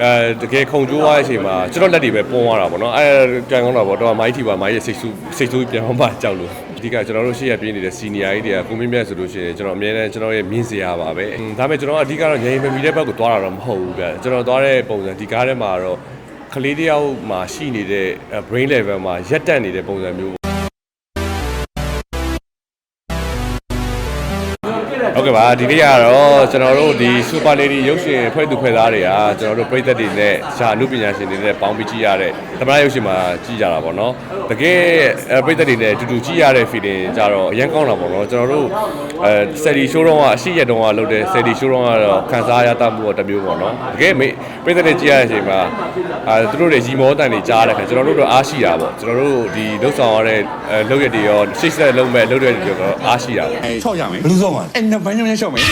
အဲတကယ်ခုံကျိုးသွားတဲ့အချိန်မှာကျွန်တော်လက်တွေပဲပွန်းသွားတာပေါ့နော်အဲကန်ကောင်းတာပေါ့တော့မိုင်းထီပါမိုင်းရဲ့စိတ်ဆူစိတ်ဆူပြန်အောင်ပါကြောက်လို့အဓိကကျွန်တော်တို့ရှေ့ရပြင်းနေတဲ့ senior ကြီးတွေကကိုမင်းမြတ်ဆိုလို့ရှိရင်ကျွန်တော်အများနဲ့ကျွန်တော်ရဲ့မြင့်စရာပါပဲอืมဒါပေမဲ့ကျွန်တော်အဓိကတော့ငြိမ်မမီတဲ့ဘက်ကိုသွားတာတော့မဟုတ်ဘူးဗျကျွန်တော်သွားတဲ့ပုံစံဒီကားထဲမှာတော့ကလေးတယောက်မှာရှိနေတဲ့ brain level မှာရက်တက်နေတဲ့ပုံစံမျိုး ဟုတ်ကဲ့ပါဒီနေ့ကတော့ကျွန်တော်တို့ဒီ Super Lady ရုပ်ရှင်ဖွဲ့သူဖွဲ့သားတွေကကျွန်တော်တို့ပြည်သက်တွေနဲ့ရှာအမှုပညာရှင်တွေနဲ့ပေါင်းပြီးကြည့်ရတဲ့သမဏရုပ်ရှင်မှာကြည့်ကြတာပေါ့နော်တကယ်အဲပြည်သက်တွေနဲ့အတူတူကြည့်ရတဲ့ feeling ကြတော့အရင်ကောင်းတာပေါ့နော်ကျွန်တော်တို့အဲ steady show တော့ကအရှိရတုန်းကလုပ်တဲ့ steady show တော့ကတော့ခန်းစားရတတ်မှုတော့တစ်မျိုးပေါ့နော်တကယ်မေပြည်သက်တွေကြည့်ရတဲ့အချိန်မှာအဲသူတို့တွေရီမောတန်တွေကြားတဲ့ခါကျွန်တော်တို့တော့အားရှိတာပေါ့ကျွန်တော်တို့ဒီလှုပ်ဆောင်ရတဲ့အဲလုပ်ရက်တွေရောရှေ့ဆက်လုပ်မဲ့လုပ်ရက်တွေရောအားရှိတာပေါ့ချောက်ရမယ်ဘယ်လိုဆုံးอ่ะအဲ့နဘန်းညမ်းချောက်မယ်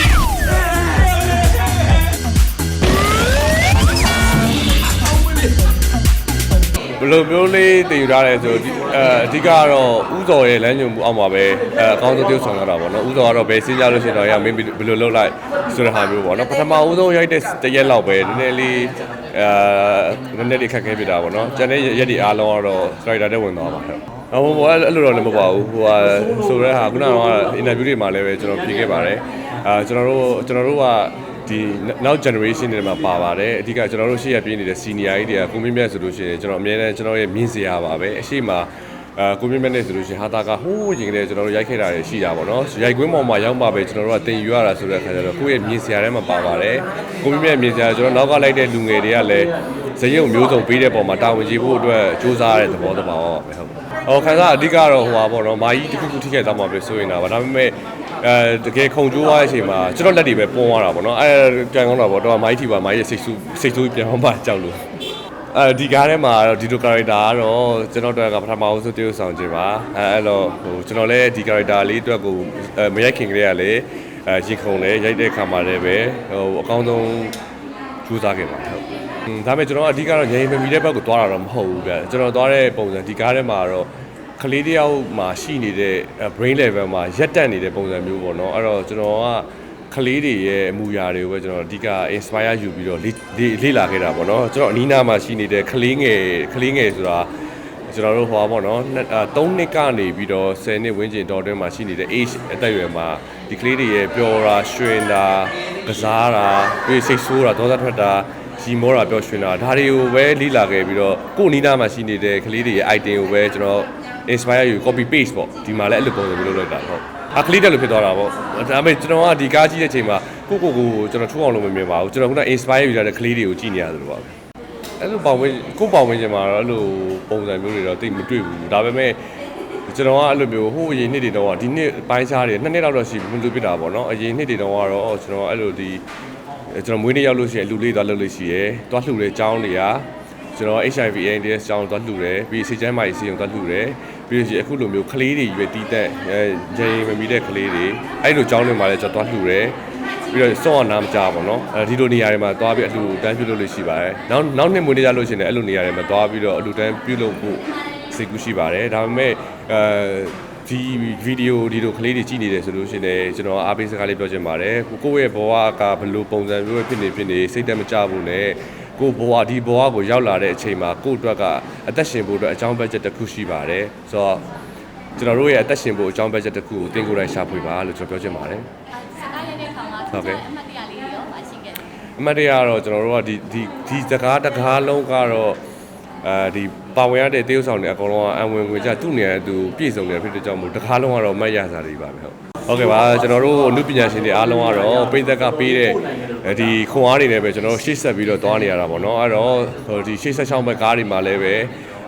ဘယ်လိုမျိုးလေးတည်ယူထားလဲဆိုဒီအဲအဓိကကတော့ဥစော်ရဲ့လမ်းညွှန်မှုအောက်မှာပဲအဲအကောင်းဆုံးပြုဆောင်ရတာပေါ့နော်ဥစော်ကတော့ဘယ်စဉ်းစားလို့ရှိရင်တော့ရမင်းဘယ်လိုလုပ်လိုက်ဆိုတဲ့ဟာမျိုးပေါ့နော်ပထမဦးဆုံးရိုက်တဲ့တရက်လောက်ပဲနည်းနည်းလေး အဲနည်းနည်းလေးခက်ခဲပြတာပေါ့နော်ကျန်တဲ့ရက်တွေအားလုံးကတော့ strider တက်ဝင်သွားပါဟုတ်အဟိုဘောအဲ့လိုတော့လည်းမပါဘူးဟိုဟာဆိုတဲ့ဟာခုနကအင်တာဗျူးတွေမှာလည်းပဲကျွန်တော်ဖြေခဲ့ပါတယ်အာကျွန်တော်တို့ကျွန်တော်တို့ကဒီနောက် generation တွေမှာပါပါတယ်အဓိကကျွန်တော်တို့ရှေ့ရပြင်းနေတဲ့ senior ကြီးတွေကကိုမင်းမြတ်ဆိုလို့ရှိရင်ကျွန်တော်အများနဲ့ကျွန်တော်ရဲ့မြင့်စရာပါပဲအရှိမ အာကိုမင်းမြတ်နဲ့ဆိုလို့ရှိရင်ဟာတာကဟိုးရင်ကလေးကျွန်တော်တို့ရိုက်ခဲ့တာတွေရှိတာပေါ့နော်ရိုက်ကွင်းပေါ်မှာရောက်မှပဲကျွန်တော်တို့ကတင်ယူရတာဆိုတဲ့အခါကျတော့ကိုယ့်ရဲ့မြင့်စရာထဲမှာပါပါတယ်ကိုမင်းမြတ်မြင့်စရာကျွန်တော်နောက်ကလိုက်တဲ့လူငယ်တွေကလည်းဇယုံမျိုးစုံပေးတဲ့ပုံမှာတာဝန်ကျေဖို့အတွက်စူးစမ်းရတဲ့သဘောတဘာပါပဲဟုတ်ဟောခန်းစားအဓိကတော့ဟိုပါပေါ့နော်မာကြီးတစ်ခုခုထိခဲ့သွားမှာပဲဆိုရင်တော့ဒါပေမဲ့အဲတကယ်ခုံကျိုးသွားတဲ့အချိန်မှာကျွန်တော်လက်တွေပဲပွန်းသွားတာပေါ့နော်အဲကန်ကောင်းတာပေါ့တော့မိုင်းထီပါမိုင်းရဲ့စိတ်ဆူစိတ်ဆူပြန်အောင်ပါကြောက်လို့ အဲဒီကားထဲမှာတော့ဒီလို character ကတော့ကျွန်တော်တို့ကပထမဦးဆုံးတရုပ်ဆောင်ခြင်းပါအဲအဲ့တော့ဟိုကျွန်တော်လည်းဒီ character လေးအတွက်ကိုအဲမရိုက်ခင်ကလေးကလည်းအဲရင်ခုန်လေရိုက်တဲ့ခါမှာလည်းပဲဟိုအကောင်းဆုံးကြိုးစားခဲ့ပါတယ်ဟုတ်อืมဒါပေမဲ့ကျွန်တော်အဓိကတော့ငြိမ်မမီတဲ့ဘက်ကိုသွားတာတော့မဟုတ်ဘူးဗျကျွန်တော်သွားတဲ့ပုံစံဒီကားထဲမှာတော့ကလေးတယောက်မှာရှိနေတဲ့ brain level မှာရက်တက်နေတဲ့ပုံစံမျိုးပေါ့နော်အဲ့တော့ကျွန်တော်က ကလေးတွေရဲ့အမူအရာတွေကိုပဲကျွန်တော်အဓိက inspire ယူပြီးတော့လေ့လေ့လေ့လာခဲ့တာပေါ့နော်ကျွန်တော်အနီးနားမှာရှိနေတဲ့ကလေးငယ်ကလေးငယ်ဆိုတာကျွန်တော်တို့ဟောပါတော့နော်3နှစ်ကနေပြီးတော့10နှစ်ဝန်းကျင်တော်တွင်းမှာရှိနေတဲ့ age အသက်အရွယ်မှာဒီကလေးတွေရဲ့ပျော်တာရွှင်တာကစားတာပြီးစိတ်ဆိုးတာဒေါသထွက်တာရီမောတာပျော်ရွှင်တာဒါတွေကိုပဲလေ့လာခဲ့ပြီးတော့ကိုယ်နီးနားမှာရှိနေတဲ့ကလေးတွေရဲ့ item ကိုပဲကျွန်တော် inspire ယူ copy paste ပေါ့ဒီမှာလည်းအဲ့လိုပုံစံမျိုးလုပ်လိုက်တာဟုတ် အခလီတက်လို့ဖြစ်သွားတာပေါ့ဒါပေမဲ့ကျွန်တော်ကဒီကားကြည့်တဲ့အချိန်မှာကိုကိုကိုကျွန်တော်ထူအောင်လို့မမြင်ပါဘူးကျွန်တော်ခုန inspire ယူရတဲ့ကလေးတွေကိုကြည့်နေရတယ်လို့ပါပဲအဲ့လိုပေါင်ဝင်ကိုပေါင်ဝင်ချင်မှာတော့အဲ့လိုပုံစံမျိုးတွေတော့တိတ်မတွေ့ဘူးဒါပေမဲ့ကျွန်တော်ကအဲ့လိုမျိုးဟိုအရင်နှစ်တွေတုန်းကဒီနှစ်ပိုင်းခြားတွေနှစ်နှစ်လောက်တော့ရှိဘူးလို့ပြတာပေါ့နော်အရင်နှစ်တွေတုန်းကတော့ကျွန်တော်အဲ့လိုဒီကျွန်တော်မွေးနေ့ရောက်လို့ရှိရင်လူလေးသွားလုပ်လို့ရှိရယ်သွားလှူတဲ့အကြောင်းတွေက ကျွန်တော် HIV AIDS ကြောင်းသွားလှူတယ်ပြီးစိတ်ကျန်းမာရေးစီရင်သွားလှူတယ်ပြီးလို့ရှိရင်အခုလိုမျိုးကလေးတွေရွယ်တီးတက်အဲဂျိန်မမီတဲ့ကလေးတွေအဲ့လိုကြောင်းတွေမှာလည်းကျွန်တော်သွားလှူတယ်ပြီးတော့စောင့်အောင်နားမကြပါတော့အဲဒီလိုနေရာတွေမှာသွားပြီးအလှူတန်းပြုလုပ်လို့ရှိပါတယ်နောက်နောက်နှစ်မွေးနေ့ကြလို့ရှိရင်လည်းအဲ့လိုနေရာတွေမှာသွားပြီးတော့အလှူတန်းပြုလုပ်ဖို့စိတ်ကူးရှိပါတယ်ဒါပေမဲ့အဲဒီဗီဒီယိုဒီလိုကလေးတွေကြည့်နေတယ်ဆိုလို့ရှိရင်ကျွန်တော်အားပေးစကားလေးပြောချင်ပါတယ်ကိုယ့်ရဲ့ဘဝကဘယ်လိုပုံစံမျိုးဖြစ်နေဖြစ်နေစိတ်တက်မကြဘူးနဲ့ ကိုဘဝဒီဘဝကိုရောက်လာတဲ့အချိန်မှာကိုယ့်အတွက်ကအသက်ရှင်ဖို့အတွက်အကြောင်းဘက်ချက်တစ်ခုရှိပါတယ်ဆိုတော့ကျွန်တော်တို့ရဲ့အသက်ရှင်ဖို့အကြောင်းဘက်ချက်တစ်ခုကိုသင်ကိုယ်တိုင်ရှာဖွေပါလို့ကျွန်တော်ပြောချင်ပါတယ်စကားလေးနဲ့ခေါင်းကဟုတ်ကဲ့အမှတ်တရလေးတွေရောမရှိခဲ့ဘူးအမှတ်တရကတော့ကျွန်တော်တို့ကဒီဒီဒီစကားတကားလုံးကတော့အဲဒီပါဝင်ရတဲ့တေးဥဆောင်တွေအကုန်လုံးကအံဝင်ဝင်ကြသူ့နေရာသူပြည့်စုံနေဖြစ်တဲ့ကြောင့်မို့တကားလုံးကတော့မတ်ရစားတွေပါပဲဟုတ် ဟုတ်ကဲ့ပါကျွန်တော်တို့အမှုပညာရှင်တွေအားလုံးကတော့ပိသက်ကပေးတဲ့ဒီခွန်အားတွေနဲ့ပဲကျွန်တော်တို့ရှေ့ဆက်ပြီးတော့သွားနေရတာပေါ့နော်အဲ့တော့ဟိုဒီရှေ့ဆက်ချောင်းဘက်ကားတွေမှာလည်းပဲ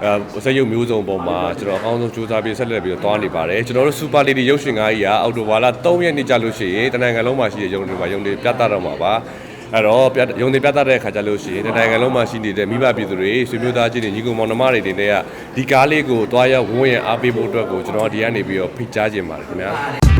အဲစက်ရုပ်မျိုးစုံပုံမှာကျွန်တော်အကောင်းဆုံးစူးစမ်းပြီးဆက်လက်ပြီးတော့သွားနေပါတယ်ကျွန်တော်တို့ Super Lady ရုပ်ရှင်ကားကြီးကအောက်တိုဘာလ3ရက်နေ့ကြာလို့ရှိရင်တနင်္ဂနွေလုံးမှာရှိတဲ့ရုံတွေမှာရုံတွေပြသတော့မှာပါအဲ့တော့ပြရုံတွေပြသတဲ့အခါကျလို့ရှိရင်တနိုင်ငံလုံးမှာရှိနေတဲ့မိဘပြည်သူတွေဆွေမျိုးသားချင်းတွေညီကောင်မောင်နှမတွေတွေနဲ့ကဒီကားလေးကိုတွားရောက်ဝန်းရံအားပေးဖို့အတွက်ကိုကျွန်တော်ဒီကနေပြီးတော့ဖိတ်ကြားခြင်းပါတယ်ခင်ဗျာ